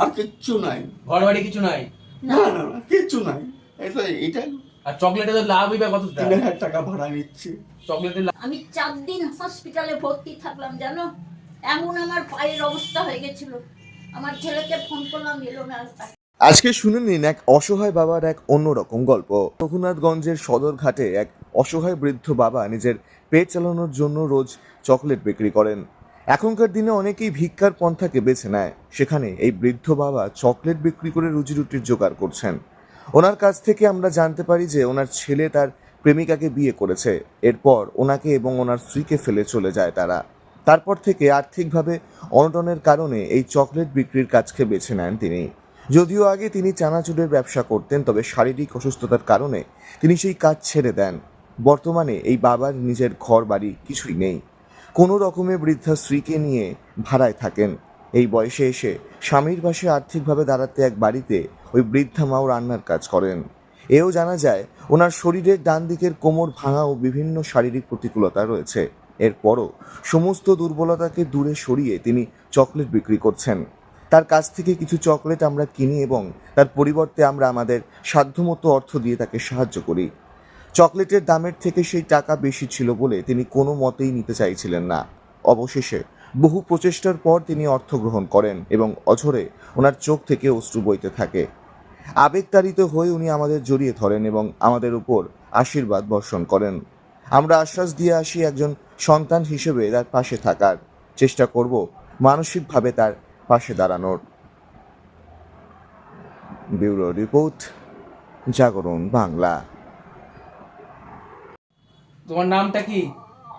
আর কিচ্ছু নাই। ঘর বাড়ি কিছু নাই? না না না কিচ্ছু নাই। এটা এটাই আর চকলেটে তো লাভই বা কতটা তিন হাজার টাকা ভাড়া নিচ্ছে। চকলেটে আমি চার দিন হসপিটালে ভর্তি থাকলাম জানো? এমন আমার পায়ের অবস্থা হয়ে গেছিল। আমার ছেলেকে ফোন করলাম এলো না আজকে শুনে নিন এক অসহায় বাবার এক অন্যরকম গল্প। রঘুনাথগঞ্জের সদরঘাটে এক অসহায় বৃদ্ধ বাবা নিজের পেট চালানোর জন্য রোজ চকলেট বিক্রি করেন। এখনকার দিনে অনেকেই ভিক্ষার পন্থাকে বেছে নেয়। সেখানে এই বৃদ্ধ বাবা চকলেট বিক্রি করে রুজি রুটির জোগাড় করছেন। ওনার কাছ থেকে আমরা জানতে পারি যে ওনার ছেলে তার প্রেমিকাকে বিয়ে করেছে। এরপর ওনাকে এবং ওনার স্ত্রীকে ফেলে চলে যায় তারা। তারপর থেকে আর্থিকভাবে অনটনের কারণে এই চকলেট বিক্রির কাজকে বেছে নেন তিনি। যদিও আগে তিনি চানাচুরের ব্যবসা করতেন, তবে শারীরিক অসুস্থতার কারণে তিনি সেই কাজ ছেড়ে দেন। বর্তমানে এই বাবার নিজের ঘর বাড়ি কিছুই নেই। কোনো রকমে বৃদ্ধা স্ত্রীকে নিয়ে ভাড়ায় থাকেন। এই বয়সে এসে স্বামীর পাশে আর্থিকভাবে দাঁড়াতে এক বাড়িতে ওই বৃদ্ধা মাও রান্নার কাজ করেন। এও জানা যায়, ওনার শরীরের ডান দিকের কোমর ভাঙা ও বিভিন্ন শারীরিক প্রতিকূলতা রয়েছে। এরপরও সমস্ত দুর্বলতাকে দূরে সরিয়ে তিনি চকলেট বিক্রি করছেন। তার কাছ থেকে কিছু চকলেট আমরা কিনি এবং তার পরিবর্তে আমরা আমাদের সাধ্যমতো অর্থ দিয়ে তাকে সাহায্য করি। চকলেটের দামের থেকে সেই টাকা বেশি ছিল বলে তিনি কোনো মতেই নিতে চাইছিলেন না। অবশেষে বহু প্রচেষ্টার পর তিনি অর্থ গ্রহণ করেন এবং অঝরে ওনার চোখ থেকে অশ্রু বইতে থাকে। আবেগতাড়িত হয়ে উনি আমাদের জড়িয়ে ধরেন এবং আমাদের উপর আশীর্বাদ বর্ষণ করেন। আমরা আশ্বাস দিয়ে আসি একজন সন্তান হিসেবে তার পাশে থাকার। চেষ্টা করব মানসিকভাবে তার পাশে দাঁড়ানোর। ব্যুরো রিপোর্ট, জাগরণ বাংলা। তোমার নামটা কি?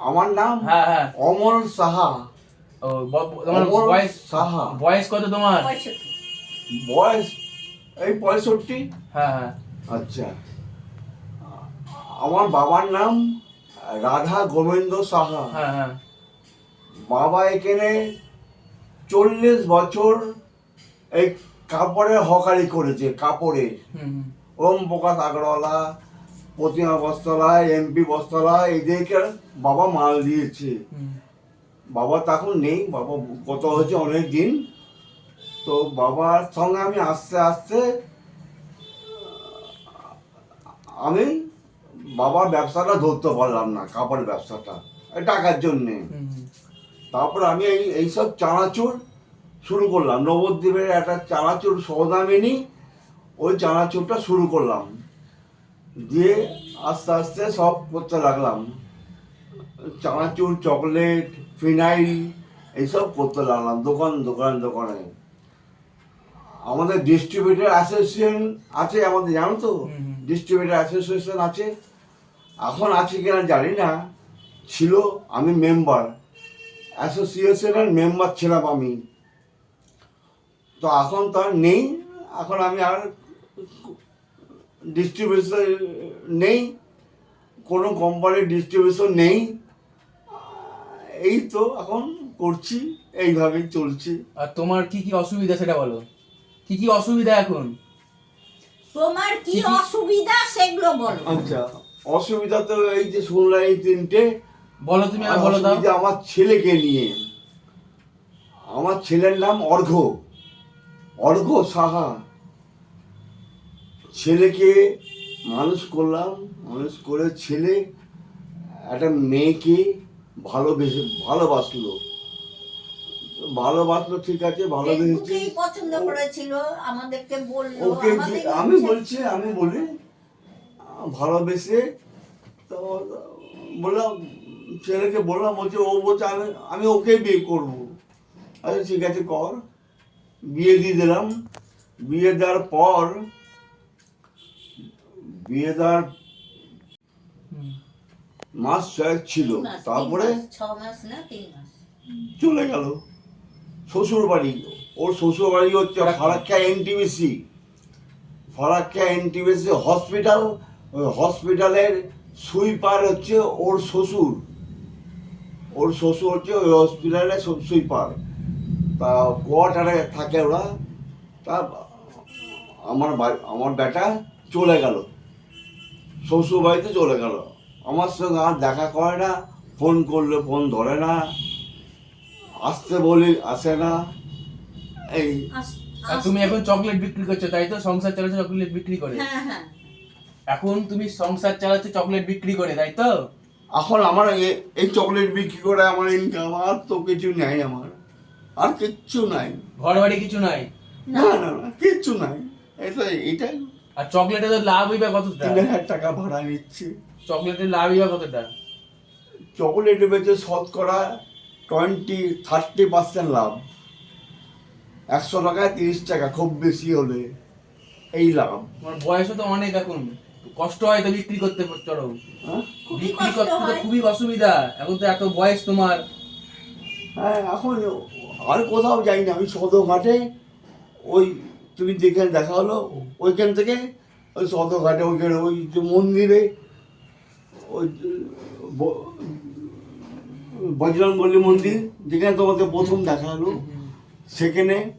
আমার নাম হ্যাঁ হ্যাঁ। অমল সাহা। ও তোমার অমর বয়স সাহা। বয়স কত তোমার? বয়স এই পঁয়ষট্টি? হ্যাঁ হ্যাঁ। আচ্ছা। আমার বাবার নাম রাধা গোবিন্দ সাহা। হ্যাঁ হ্যাঁ। বাবা এখানে চল্লিশ বছর এই কাপড়ের হকারি করেছে কাপড়ের। ওম প্রকাশ আগরওয়ালা প্রতিমা বস্ত্রালা এমপি বস্ত্রালা এদেরকে বাবা মাল দিয়েছে। বাবা তখন নেই বাবা কত হয়েছে অনেক দিন। তো বাবার সঙ্গে আমি আস্তে আস্তে আমি বাবার ব্যবসাটা ধরতে পারলাম না কাপড়ের ব্যবসাটা এই টাকার জন্যে। তারপর আমি এই এইসব চানাচুর শুরু করলাম। নবদ্বীপের একটা চানাচুর সৌদামিনী ওই চানাচুরটা শুরু করলাম। দিয়ে আস্তে আস্তে সব করতে লাগলাম। চানাচুর চকলেট ফিনাইল এইসব করতে লাগলাম দোকান দোকান দোকানে। আমাদের ডিস্ট্রিবিউটার অ্যাসোসিয়েশন আছে আমাদের জানো তো। ডিস্ট্রিবিউটার অ্যাসোসিয়েশন আছে। এখন আছে কিনা জানি না। ছিল আমি মেম্বার অ্যাসোসিয়েশনের মেম্বার ছিলাম আমি। তো এখন তো আর নেই। এখন আমি আর ডিস্ট্রিবিউশন নেই কোনো কোম্পানির ডিস্ট্রিবিউশন নেই। এই তো এখন করছি এইভাবেই চলছি। আর তোমার কি কি অসুবিধা সেটা বলো। কি কি অসুবিধা এখন? তোমার কি অসুবিধা সেগুলো বলো। আচ্ছা অসুবিধা তো এই যে শুনলাম এই তিনটে। বলো তুমি আর বলো দাও। আমার ছেলেকে নিয়ে। আমার ছেলের নাম অর্ঘ্য। অর্ঘ্য সাহা। ছেলেকে মানুষ করলাম মানুষ করে ছেলে একটা মেয়েকে ভালোবেসে ভালোবাসলো। ভালোবাসলো ঠিক আছে ভালোবেসেছে। পছন্দ করেছিল আমাদেরকে বলল ওকে আমি বলছি আমি বলি ভালোবেসে তো বললাম ছেলেকে বললাম বলছে ও বলছে আমি আমি ওকে বিয়ে করব। আচ্ছা ঠিক আছে কর। বিয়ে দিয়ে দিলাম। বিয়ে দেওয়ার পর বিয়ে দেওয়ার মাস ছয়েক ছিল তারপরে মাস, ছ মাস না তিন মাস। চলে গেল। শ্বশুর বাড়ি ওর শ্বশুর বাড়ি হচ্ছে Farakka. NTPC. Farakka NTPC hospital ওই হসপিটালের সুইপার হচ্ছে ওর শ্বশুর। ওর শ্বশুর হচ্ছে ওই হসপিটালের সুইপার। তা কোয়ার্টারে থাকে ওরা। তা আমার আমার বেটা চলে গেল। শ্বশুর বাড়িতে চলে গেল। আমার সঙ্গে আর দেখা করে না ফোন করলে ফোন ধরে না আসতে বলি আসে না এই। আর তুমি এখন চকলেট বিক্রি করছ তাই তো? সংসার চালাচ্ছ চকলেট বিক্রি করে। হ্যাঁ হ্যাঁ। এখন তুমি সংসার চালাচ্ছ চকলেট বিক্রি করে তাই তো? এখন আমার এ- এই চকলেট বিক্রি করে আমার ইনকাম আর তো কিছু নাই আমার। আর কিচ্ছু নাই। ঘর বাড়ি কিছু নাই? না না না কিচ্ছু নাই। এটা এটাই আর চকলেটে তো লাভ হইবে কত? তিন হাজার টাকা ভাড়া নিচ্ছে। চকলেটের লাভ হইবে কতটা? চকলেট বেচে শতকরা টোয়েন্টি থার্টি পার্সেন্ট লাভ। একশো টাকায় তিরিশ টাকা খুব বেশি হলে এই লাভ। তোমার বয়সও তো অনেক এখন। কষ্ট হয় তো বিক্রি করতে চড়ো হ্যাঁ? খুবই বিক্রি করতে তো খুবই অসুবিধা। এখন তো এত বয়স তোমার। হ্যাঁ এখন আর কোথাও যাই না। আমি সদরঘাটে ওই তুমি যেখানে দেখা হলো ওইখান থেকে ওই সদরঘাটে ওইখানে ওই যে মন্দিরে ওই যে ব- মন্দির যেখানে তোমাকে প্রথম দেখা হলো সেখানে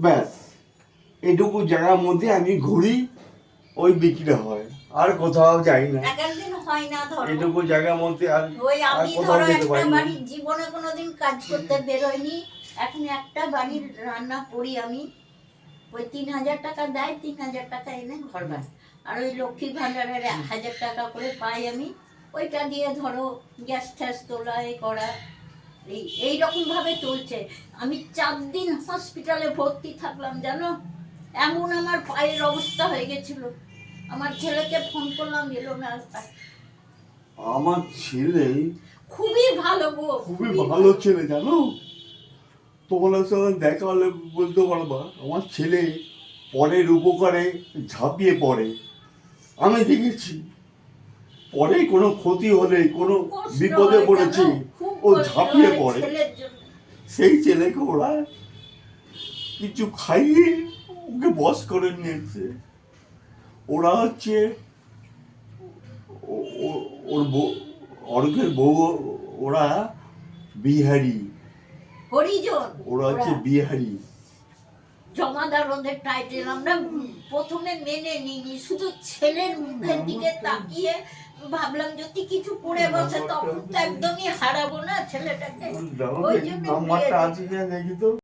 ব্যাস। এটুকু জায়গার মধ্যে আমি ঘুরি ওই বিক্রি হয়। আর কোথাও যাই না। হয় না ধরো। এটুকু জায়গার মধ্যে আর ওই আর আমি কোথাও ধরো যেতে একটা পারি বাড়ির জীবনে কোনোদিন কাজ করতে বেরোয়নি এখন একটা বাড়ির রান্না করি আমি। ওই তিন হাজার টাকা দেয় তিন হাজার টাকা এনে ঘর বাড়ি আর ওই লক্ষ্মী ভাণ্ডারের এক হাজার টাকা করে পাই আমি। ওইটা দিয়ে ধরো গ্যাস ট্যাস তোলা এ করা এই এইরকম ভাবে চলছে। আমি চার দিন হসপিটালে ভর্তি থাকলাম জানো? এমন আমার পায়ের অবস্থা হয়ে গেছিল। আমার ছেলেকে ফোন করলাম এলো না আমার ছেলে খুবই ভালো গো খুবই ভালো। ছেলে জানো? তোমার সঙ্গে দেখা হলে বলতে পারবা আমার ছেলে পরের উপকারে ঝাঁপিয়ে পড়ে। আমি দেখেছি পরে কোনো ক্ষতি হলে কোনো বিপদে পড়েছে ও ঝাঁপিয়ে পড়ে। সেই ছেলেকে ওরা কিছু খাইয়ে ওকে বস করে নিয়েছে। ওরা হচ্ছে ওর অর্ঘের বউ ওরা বিহারি। হরিজন ওরা হচ্ছে বিহারি। জমাদার ওদের টাইটেল আমরা প্রথমে মেনে নিইনি শুধু ছেলের মুখের দিকে তাকিয়ে ভাবলাম যদি কিছু করে বসে তখন তো একদমই হারাবো না ছেলেটাকে। ওই জন্য দেখি তো।